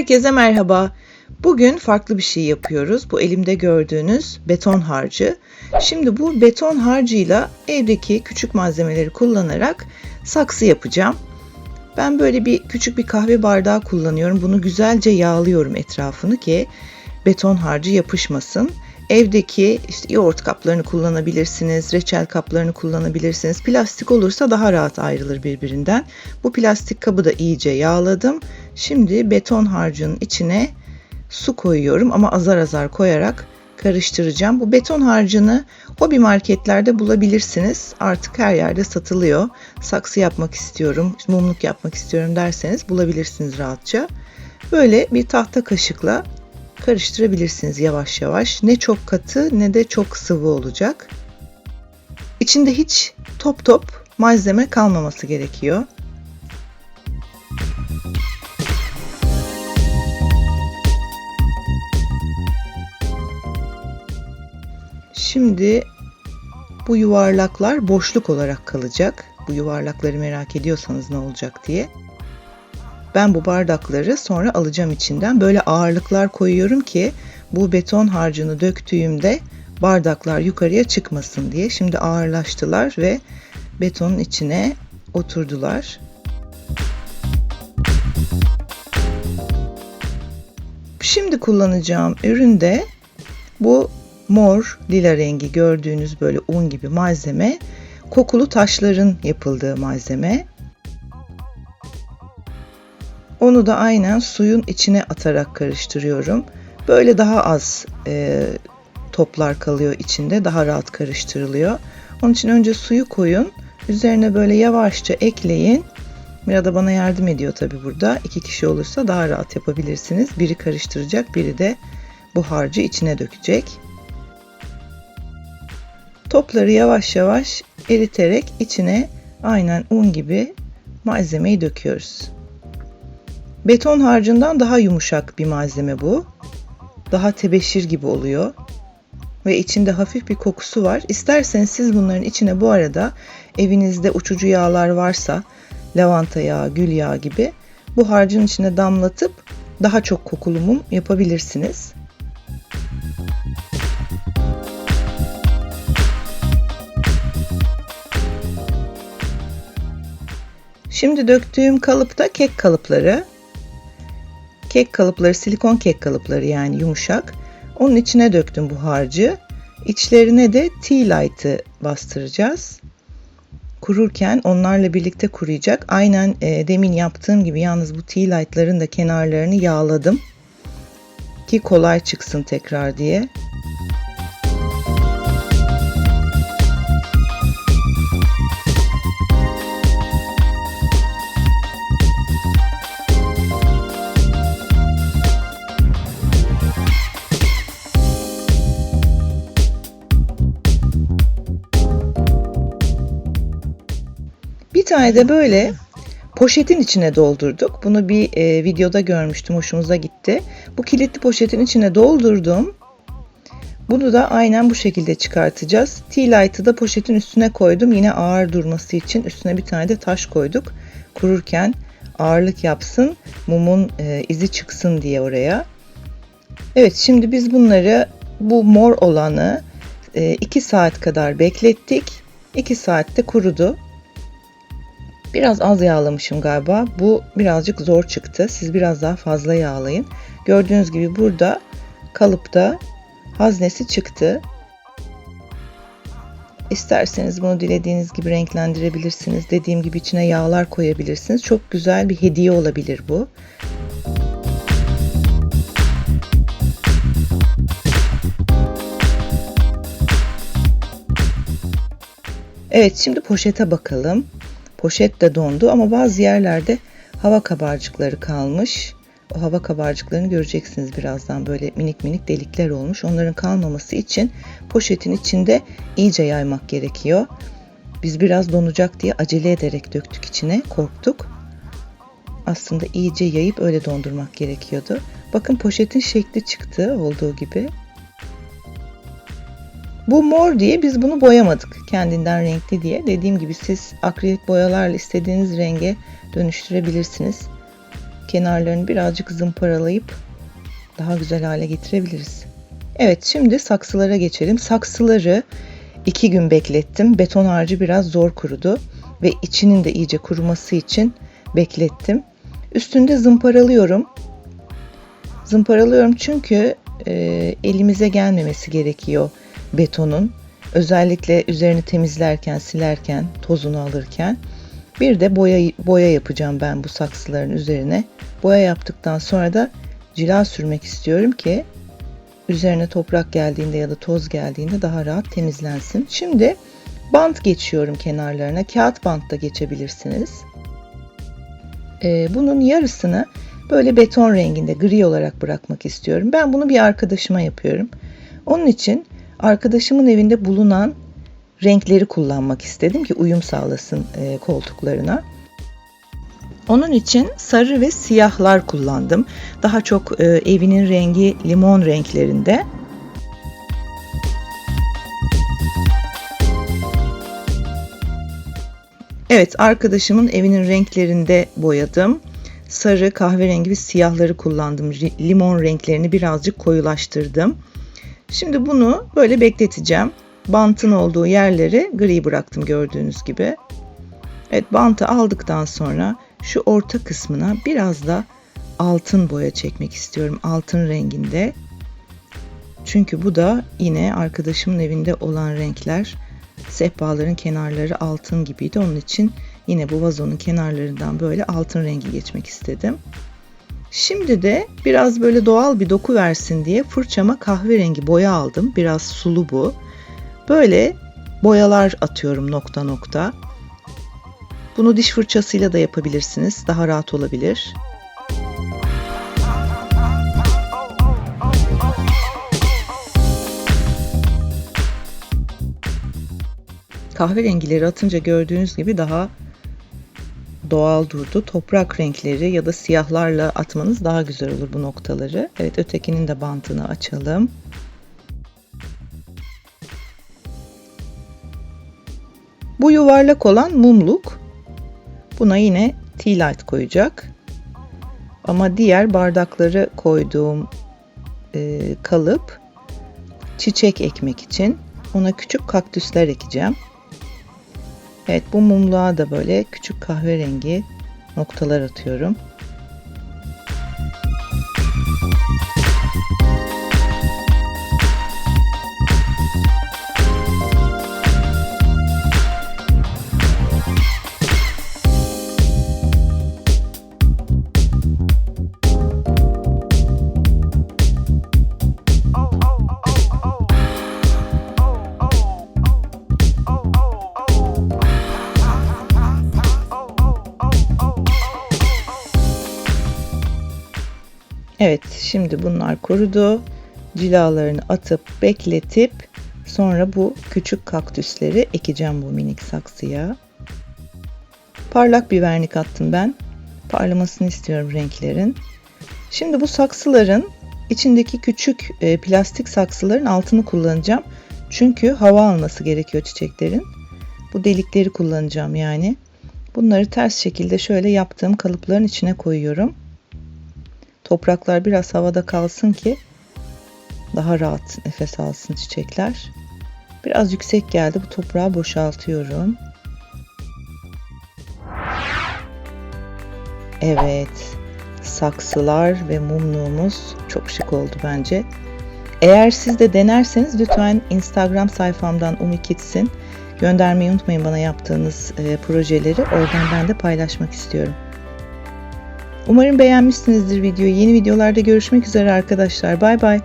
Herkese merhaba. Bugün farklı bir şey yapıyoruz. Bu elimde gördüğünüz beton harcı. Şimdi bu beton harcıyla evdeki küçük malzemeleri kullanarak saksı yapacağım. Ben böyle bir küçük bir kahve bardağı kullanıyorum. Bunu güzelce yağlıyorum etrafını ki beton harcı yapışmasın. Evdeki işte yoğurt kaplarını kullanabilirsiniz, reçel kaplarını kullanabilirsiniz. Plastik olursa daha rahat ayrılır birbirinden. Bu plastik kabı da iyice yağladım. Şimdi beton harcının içine su koyuyorum ama azar azar koyarak karıştıracağım. Bu beton harcını hobi marketlerde bulabilirsiniz. Artık her yerde satılıyor. Saksı yapmak istiyorum, mumluk yapmak istiyorum derseniz bulabilirsiniz rahatça. Böyle bir tahta kaşıkla karıştırabilirsiniz yavaş yavaş. Ne çok katı ne de çok sıvı olacak. İçinde hiç top top malzeme kalmaması gerekiyor. Şimdi bu yuvarlaklar boşluk olarak kalacak. Bu yuvarlakları merak ediyorsanız ne olacak diye. Ben bu bardakları sonra alacağım içinden. Böyle ağırlıklar koyuyorum ki bu beton harcını döktüğümde bardaklar yukarıya çıkmasın diye. Şimdi ağırlaştılar ve betonun içine oturdular. Şimdi kullanacağım ürün de bu mor lila rengi gördüğünüz böyle un gibi malzeme. Kokulu taşların yapıldığı malzeme. Onu da aynen suyun içine atarak karıştırıyorum. Böyle daha az e, toplar kalıyor içinde. Daha rahat karıştırılıyor. Onun için önce suyu koyun. Üzerine böyle yavaşça ekleyin. Mira da bana yardım ediyor tabi burada. İki kişi olursa daha rahat yapabilirsiniz. Biri karıştıracak, biri de bu harcı içine dökecek. Topları yavaş yavaş eriterek içine aynen un gibi malzemeyi döküyoruz. Beton harcından daha yumuşak bir malzeme bu. Daha tebeşir gibi oluyor. Ve içinde hafif bir kokusu var. İsterseniz siz bunların içine bu arada evinizde uçucu yağlar varsa lavanta yağı, gül yağı gibi bu harcın içine damlatıp daha çok kokulu mum yapabilirsiniz. Şimdi döktüğüm kalıpta kek kalıpları kek kalıpları, silikon kek kalıpları yani yumuşak. Onun içine döktüm bu harcı. İçlerine de tea light'ı bastıracağız. Kururken onlarla birlikte kuruyacak. Aynen e, demin yaptığım gibi yalnız bu tea light'ların da kenarlarını yağladım. Ki kolay çıksın tekrar diye. Tane de böyle poşetin içine doldurduk. Bunu bir e, videoda görmüştüm. Hoşumuza gitti. Bu kilitli poşetin içine doldurdum. Bunu da aynen bu şekilde çıkartacağız. Tea da poşetin üstüne koydum. Yine ağır durması için üstüne bir tane de taş koyduk. Kururken ağırlık yapsın, mumun e, izi çıksın diye oraya. Evet şimdi biz bunları bu mor olanı 2 e, saat kadar beklettik. 2 saatte kurudu. Biraz az yağlamışım galiba. Bu birazcık zor çıktı. Siz biraz daha fazla yağlayın. Gördüğünüz gibi burada kalıpta haznesi çıktı. İsterseniz bunu dilediğiniz gibi renklendirebilirsiniz. Dediğim gibi içine yağlar koyabilirsiniz. Çok güzel bir hediye olabilir bu. Evet şimdi poşete bakalım. Poşet de dondu ama bazı yerlerde hava kabarcıkları kalmış. O hava kabarcıklarını göreceksiniz birazdan böyle minik minik delikler olmuş. Onların kalmaması için poşetin içinde iyice yaymak gerekiyor. Biz biraz donacak diye acele ederek döktük içine, korktuk. Aslında iyice yayıp öyle dondurmak gerekiyordu. Bakın poşetin şekli çıktı olduğu gibi. Bu mor diye biz bunu boyamadık. Kendinden renkli diye. Dediğim gibi siz akrilik boyalarla istediğiniz renge dönüştürebilirsiniz. Kenarlarını birazcık zımparalayıp daha güzel hale getirebiliriz. Evet şimdi saksılara geçelim. Saksıları iki gün beklettim. Beton harcı biraz zor kurudu ve içinin de iyice kuruması için beklettim. Üstünde zımparalıyorum. Zımparalıyorum çünkü e, elimize gelmemesi gerekiyor betonun. Özellikle üzerini temizlerken, silerken, tozunu alırken. Bir de boya, boya yapacağım ben bu saksıların üzerine. Boya yaptıktan sonra da cila sürmek istiyorum ki üzerine toprak geldiğinde ya da toz geldiğinde daha rahat temizlensin. Şimdi bant geçiyorum kenarlarına. Kağıt bant da geçebilirsiniz. Ee, bunun yarısını böyle beton renginde gri olarak bırakmak istiyorum. Ben bunu bir arkadaşıma yapıyorum. Onun için arkadaşımın evinde bulunan renkleri kullanmak istedim ki uyum sağlasın e, koltuklarına. Onun için sarı ve siyahlar kullandım. Daha çok e, evinin rengi limon renklerinde. Evet, arkadaşımın evinin renklerinde boyadım. Sarı, kahverengi ve siyahları kullandım. Limon renklerini birazcık koyulaştırdım. Şimdi bunu böyle bekleteceğim. Bantın olduğu yerleri gri bıraktım gördüğünüz gibi. Evet, bantı aldıktan sonra şu orta kısmına biraz da altın boya çekmek istiyorum. Altın renginde. Çünkü bu da yine arkadaşımın evinde olan renkler. Sehpaların kenarları altın gibiydi. Onun için yine bu vazonun kenarlarından böyle altın rengi geçmek istedim. Şimdi de biraz böyle doğal bir doku versin diye fırçama kahverengi boya aldım. Biraz sulu bu. Böyle boyalar atıyorum nokta nokta. Bunu diş fırçasıyla da yapabilirsiniz. Daha rahat olabilir. Kahverengileri atınca gördüğünüz gibi daha doğal durdu. Toprak renkleri ya da siyahlarla atmanız daha güzel olur bu noktaları. Evet ötekinin de bantını açalım. Bu yuvarlak olan mumluk. Buna yine tea light koyacak. Ama diğer bardakları koyduğum e, kalıp çiçek ekmek için ona küçük kaktüsler ekeceğim. Evet bu mumluğa da böyle küçük kahverengi noktalar atıyorum. Şimdi bunlar kurudu. Cilalarını atıp bekletip sonra bu küçük kaktüsleri ekeceğim bu minik saksıya. Parlak bir vernik attım ben. Parlamasını istiyorum renklerin. Şimdi bu saksıların içindeki küçük e, plastik saksıların altını kullanacağım. Çünkü hava alması gerekiyor çiçeklerin. Bu delikleri kullanacağım yani. Bunları ters şekilde şöyle yaptığım kalıpların içine koyuyorum. Topraklar biraz havada kalsın ki daha rahat nefes alsın çiçekler. Biraz yüksek geldi. Bu toprağı boşaltıyorum. Evet. Saksılar ve mumluğumuz çok şık oldu bence. Eğer siz de denerseniz lütfen Instagram sayfamdan Umikitsin göndermeyi unutmayın bana yaptığınız e, projeleri. Oradan ben de paylaşmak istiyorum. Umarım beğenmişsinizdir videoyu. Yeni videolarda görüşmek üzere arkadaşlar. Bay bay.